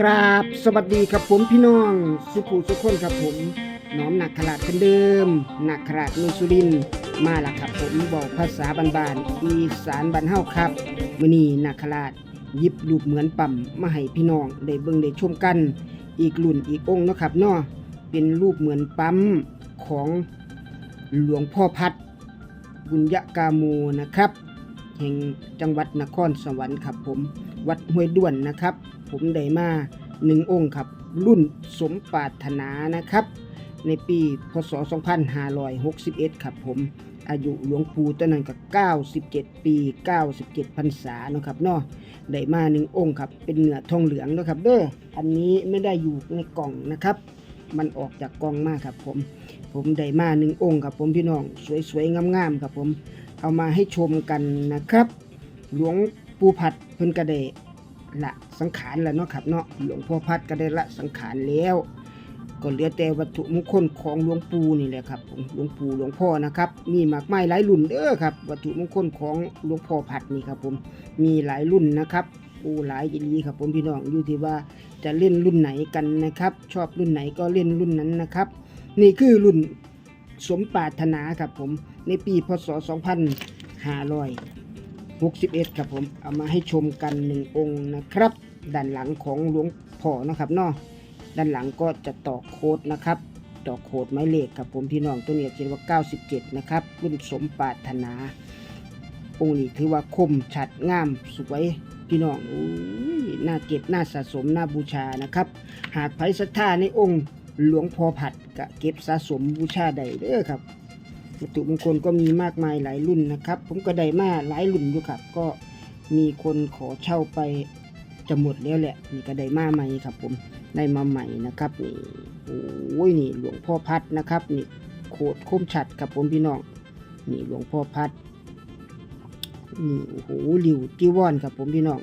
กราบสวัสดีครับผมพี่น้อง สุขุสุขคนครับผมน้อมหนักขลาดคนเดิมหนักขลาดเมือสุรินมาละครับผมบอกภาษาบ้านๆอีสานบ้านเฮาครับมื้อนี้หนักขลาดยิบรูปเหมือนปั๊มมาให้พี่น้องได้เบิ่งได้ชมกัน อีกรุ่นอีกองค์นะครับเนาะเป็นรูปเหมือนปั๊มของหลวงพ่อพัดบุญยกาโมนะครับ แห่งจังหวัดนครสวรรค์ครับผม วัดห้วยด้วนนะครับ ผมได้มาหนึ่งองค์ครับ รุ่นสมปรารถนานะครับ ในปีพศ 2561 ครับผมอายุหลวงปู่ตอนนั้นก็97 ปี 97พรรษาเนาะครับเนาะได้มาหนึ่งองค์ครับ เป็นเนื้อทองเหลืองนะครับเด้ออันนี้ไม่ได้อยู่ในกล่องนะครับ มันออกจากกล่องมากครับผม ผมได้มาหนึ่งองค์ครับผมพี่น้องสวยๆงามๆครับผม เอามาให้ชมกันนะครับ หลวง ปูพัดเพิ่นก็ได้ละสังขารแล้วเนาะครับเนาะหลวงพ่อพัดก็ได้ละสังขารแล้ว ก็เหลือแต่วัตถุมงคลของหลวงปู่นี่แหละครับผมหลวงปู่หลวงพ่อนะครับ มีมากมายหลายรุ่นเด้อครับ วัตถุมงคลของหลวงพ่อพัดนี่ครับผมมีหลายรุ่นนะครับโอ้หลายอีหลีครับผมพี่น้องอยู่ที่ว่าจะเล่นรุ่นไหนกันนะครับ ชอบรุ่นไหนก็เล่นรุ่นนั้นนะครับ นี่คือรุ่นสมปรารถนาครับผมในปีพศ 2500 61ครับผมเอามาให้ชมกันหนึ่งองค์นะครับ ด้านหลังของหลวงพ่อนะครับเนาะด้านหลังก็จะต่อโค้ดนะครับต่อโค้ดไม้เลขครับผมพี่น้องตัวนี้เขียนว่า 97 นะครับรุ่นสมปรารถนา องค์นี้ถือว่าคมชัดงามสวยพี่น้องอน่าเก็บน่าสะสมน่าบูชานะครับ หากไผศรัทธาในองค์หลวงพ่อผัดก็เก็บสะสมบูชาได้เด้อครับ วัตถุมงคลก็มีมากมายหลายรุ่นนะครับ ผมก็ได้มาหลายรุ่นอยู่ครับ ก็มีคนขอเช่าไปจะหมดแล้วแหละนี่ก็ได้มาใหม่ครับ ผมได้มาใหม่นะครับนี่โอ้ยนี่หลวงพ่อพัดนะครับนี่โคตรคมชัดครับผมพี่น้องนี่หลวงพ่อพัดนี่โอ้โหหลิวจีวรครับผมพี่น้อง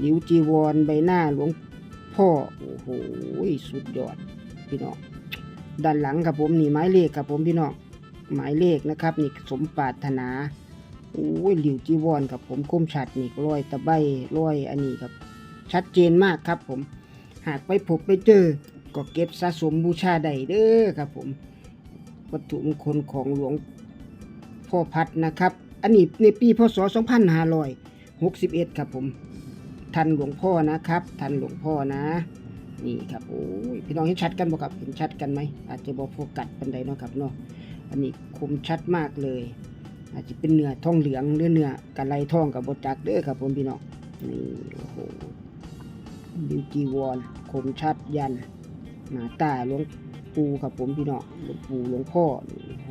หลิวจีวรใบหน้าหลวงพ่อโอ้โหสุดยอดพี่น้องด้านหลังครับผมนี่ไม้เลขครับผมพี่น้อง หมายเลขนะครับนี่สมปรารถนาโอ้ยหลิวจีวรกับผมคมชัดนี่ร้อยตะไบร้อยอันนี้ครับ ชัดเจนมากครับผม หากไปพบไปเจอ ก็เก็บสะสมบูชาได้เด้อครับผม วัตถุมงคลของหลวงพ่อพัดนะครับ อันนี้ในปีพศ 2561 ครับผม ทันหลวงพ่อนะครับ ทันหลวงพ่อนะ นี่ครับโอ้ยพี่น้องเห็นชัดกันบ่ครับ เห็นชัดกันไหมอาจจะบ่โฟกัสปันใดเนาะครับเนาะ อันนี้คมชัดมากเลย อาจจะเป็นเนื้อทองเหลืองหรือเนื้อกะไลทองกับบจักเด้อครับผมพี่น้องนี่โอ้โหดิวจีวรคมชัดยันหนาตาหลวงปู่ครับผมพี่น้องหลวงปู่หลวงพ่อโอ้โห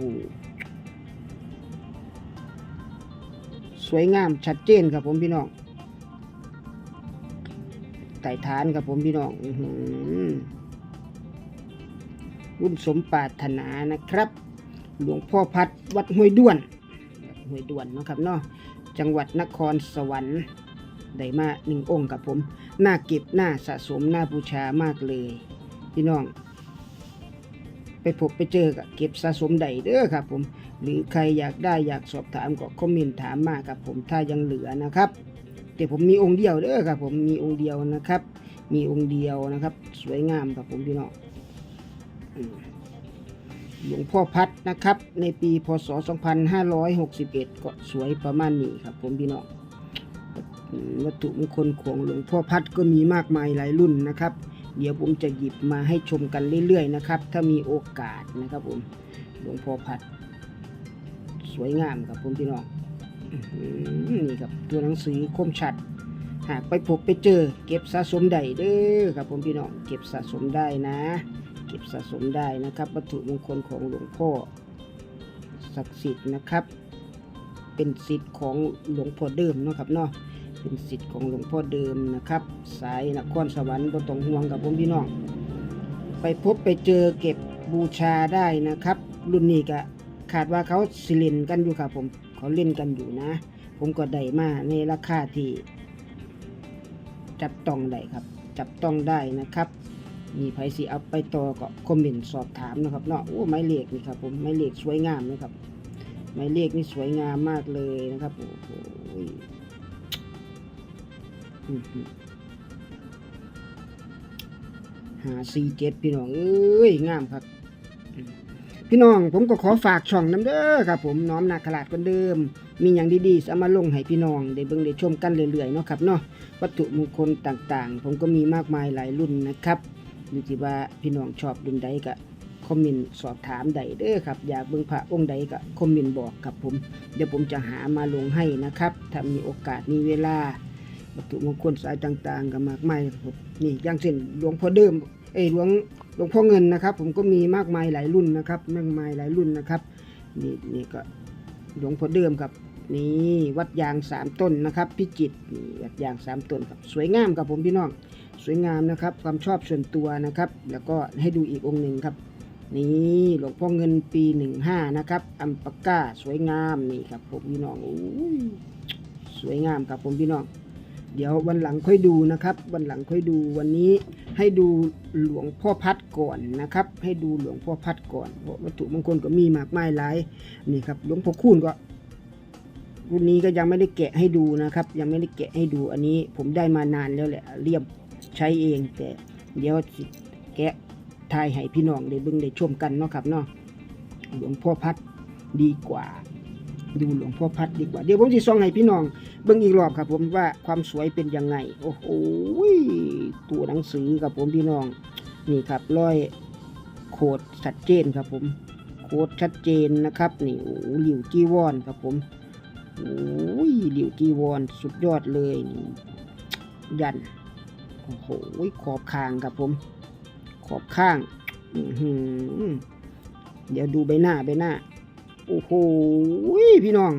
สวยงามชัดเจนครับผมพี่น้องไต่ฐานครับผมพี่น้องอื้อหือรุ่นสมปรารถนานะครับ หลวงพ่อพัดวัดห้วยด้วนห้วยด้วนนะครับเนาะจังหวัดนครสวรรค์ได้มาหนึ่งองค์กับผมน่าเก็บน่าสะสมน่าบูชามากเลย พี่น้อง ไปพบไปเจอกับเก็บสะสมใดเด้อครับ ผม หรือใครอยากได้อยากสอบถามก็คอมเมนต์ถามมาครับผมถ้ายังเหลือนะครับแต่ผมมีองค์เดียวเด้อครับ ผมมีองค์เดียวนะครับ มีองค์เดียวนะครับ สวยงามครับผมพี่น้องอ หลวงพ่อพัดนะครับ ในปีพศ 2561 ก็สวยประมาณนี้ครับ ผมพี่น้องวัตถุมงคลของหลวงพ่อพัดก็มีมากมายหลายรุ่นนะครับ เดี๋ยวผมจะหยิบมาให้ชมกันเรื่อยๆนะครับ ถ้ามีโอกาสนะครับผมหลวงพ่อพัด สวยงามครับผมพี่น้องนี่ครับตัวหนังสือคมชัด หากไปพบไปเจอ เก็บสะสมได้เด้อครับผมพี่น้องเก็บสะสมได้นะ ก็บสะสมได้นะครับ วัตถุมงคลของหลวงพ่อศักดิ์สิทธิ์นะครับ เป็นสิทธิ์ของหลวงพ่อเดิมนะครับเนาะเป็นสิทธิ์ของหลวงพ่อเดิมนะครับ สายนครสวรรค์บ่ต้องห่วงกับผมพี่น้อง ไปพบไปเจอเก็บบูชาได้นะครับ รุ่นนี้ก็ขาดว่าเขาสิเล่นกันอยู่ครับผมเขาเล่นกันอยู่นะ ผมก็ได้มาในราคาที่จับต้องได้ครับ จับต้องได้นะครับ มีไผสิเอาไปต่อก็คอมเมนต์สอบถามนะครับเนาะโอ้ไม้เลขนี่ครับผมไม้เลขสวยงามนะครับไม้เลขนี่สวยงามมากเลยนะครับโอ้โหหาสี่เจ็ดพี่น้องเอ้ยงามครับ พี่น้องผมก็ขอฝากช่องน้ำเด้อครับ ผมน้อมนาขลาดคนเดิม มีอย่างดีๆสามาลงให้พี่น้องได้เบิ่งได้ชมกันเรื่อยๆเนาะครับเนาะวัตถุมงคลต่างๆ ผมก็มีมากมายหลายรุ่นนะครับ อยู่ที่ว่าพี่น้องชอบรุ่นใดก็คอมเมนต์สอบถามใดเด้อครับ อยากเบิ่งพระองค์ใดก็คอมเมนต์บอกครับผม เดี๋ยวผมจะหามาลงให้นะครับถ้ามีโอกาสมีเวลาวัตถุมงคลสายต่างๆก็มากมายครับผมนี่อย่างเช่นหลวงพ่อเดิมเอ้หลวงหลวงพ่อเงินนะครับ ผมก็มีมากมายหลายรุ่นนะครับมากมายหลายรุ่นนะครับนี่นี่ก็หลวงพ่อเดิมครับ นี่วัดยางสามต้นนะครับ พิจิตนี่วัดยางสามต้นครับสวยงามครับผมพี่น้อง สวยงามนะครับ ความชอบส่วนตัวนะครับ แล้วก็ให้ดูอีกองค์หนึ่งครับ นี่หลวงพ่อเงินปีหนึ่งห้านะครับอัมปาก้าสวยงามนี่ครับผมพี่น้องอู้ยสวยงามครับผมพี่น้อง เดี๋ยววันหลังค่อยดูนะครับ วันหลังค่อยดูวันนี้ให้ดูหลวงพ่อพัดก่อนนะครับ ให้ดูหลวงพ่อพัดก่อนเพราะวัตถุมงคลก็มีมากมายหลายนี่ครับหลวงพ่อคูณก็ รุ่นนี้ก็ยังไม่ได้แกะให้ดูนะครับ ยังไม่ได้แกะให้ดูอันนี้ผมได้มานานแล้วแหละเรียบใช้เอง แต่เดี๋ยวสิแกะทายให้พี่น้องได้เบิ่งได้ชมกันเนาะครับเนาะหลวงพ่อพัดดีกว่า ดูหลวงพ่อพัดดีกว่า เดี๋ยวผมจะส่องให้พี่น้องเบิ่งอีกรอบครับ ผมว่าความสวยเป็นยังไง โอ้โหตัวหนังสือครับผมพี่น้องนี่ครับร้อยโคดชัดเจนครับผมโคดชัดเจนนะครับนี่โอ้โหหลิวจีวอนครับผม โอ้ยหลิวจีวอนสุดยอดเลยนี่ยัน โอ้โหขอบข้างครับผม ขอบข้างเดี๋ยวดูใบหน้าใบหน้า โอ้โหพี่น้อง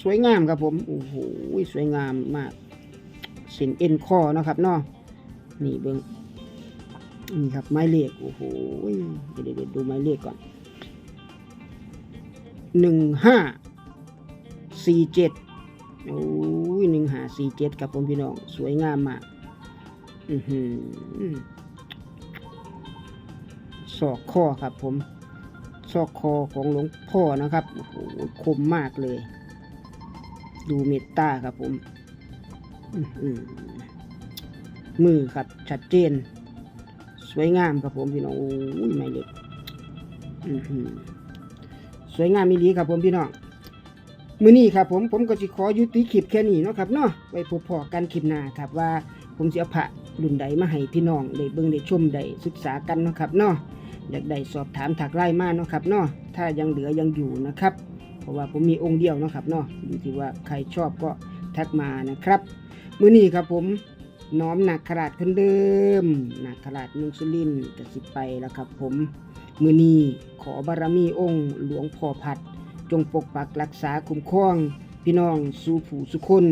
สวยงามครับผม โอ้โหสวยงามมากเส้นเอ็นคอนะครับเนาะนี่เบิ้งนี่ครับไม้เลขโอ้โหเดี๋ยวเดี๋ยวดูไม้เลขก่อนหนึ่งห้า สี่เจ็ดโอ้ยหนึ่งหาสี่เจ็ดครับผมพี่น้อง สวยงามมาก อือหือศอกข้อครับผมซอกคอของหลวงพ่อนะครับโอ้โหคมมากเลย ดูเมตตาครับผมมือครับชัดเจน สวยงามครับผมพี่น้องโอ้ยไม่เล็กอือหือสวยงามมีดีครับผมพี่น้อง มือนี้ครับผมผมก็สิขอยุติคลิปแค่นี้เนาะครับเนาะไว้พบพอกันคลิปหน้าครับว่าผมจะเอาพระรุ่นใดมาให้พี่น้องได้เบิ่งได้ชมได้ศึกษากันเนาะครับเนาะอยากได้สอบถามถักไล่มาเนาะครับเนาะถ้ายังเหลือยังอยู่นะครับ เพราะว่าผมมีองค์เดียวเนาะครับเนาะอยู่ที่ว่าใครชอบก็ทักมานะครับมื้อนี้ครับผมน้อมหนักขราดคนเดิมหนักขราดเมืองสุรินทร์จะสิไปแล้วครับผมมื้อนี้ขอบารมีองค์หลวงพ่อพัด จงปกปักรักษาคุ้มครอง พี่น้องสู่ผู้สุคน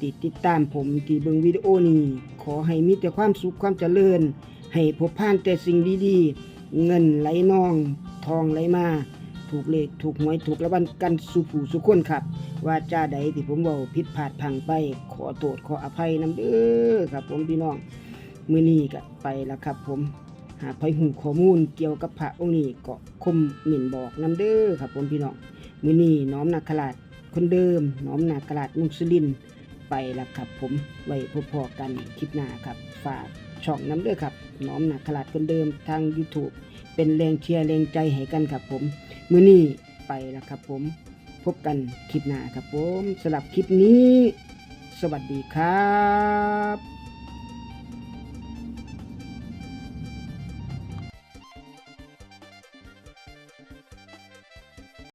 ติดติดตามผมที่เบิงวิดีโอนี้ ขอให้มีแต่ความสุขความเจริญ ให้พบผ่านแต่สิ่งดีๆ เงินไหลนอง ทองไหลมา ถูกเลขถูกหวยถูกระบันกันสู่ผู้สุคนครับ ว่าจ้าใดที่ผมเว้าผิดพลาดพังไป ขอโทษขออภัยนำเด้อครับ ผมพี่น้องมื้อนี้ก็ไปแล้วครับผม หากใครหูข้อมูลเกี่ยวกับพระองค์นี้ก็คมหมิ่นบอกนำเด้อครับผมพี่น้องมื้อนี้น้อมนาคราชคนเดิม น้อมนาคราชนุ่งสุรินไปแล้วครับผมไว้พบพอกันคลิปหน้าครับ ฝากช่องน้ำเด้อครับ น้อมนาคราชคนเดิมทาง YouTube เป็นแรงเชียร์แรงใจให้กันครับผมมื้อนี้ไปแล้วครับผมพบกันคลิปหน้าครับผมสำหรับคลิปนี้ สวัสดีครับ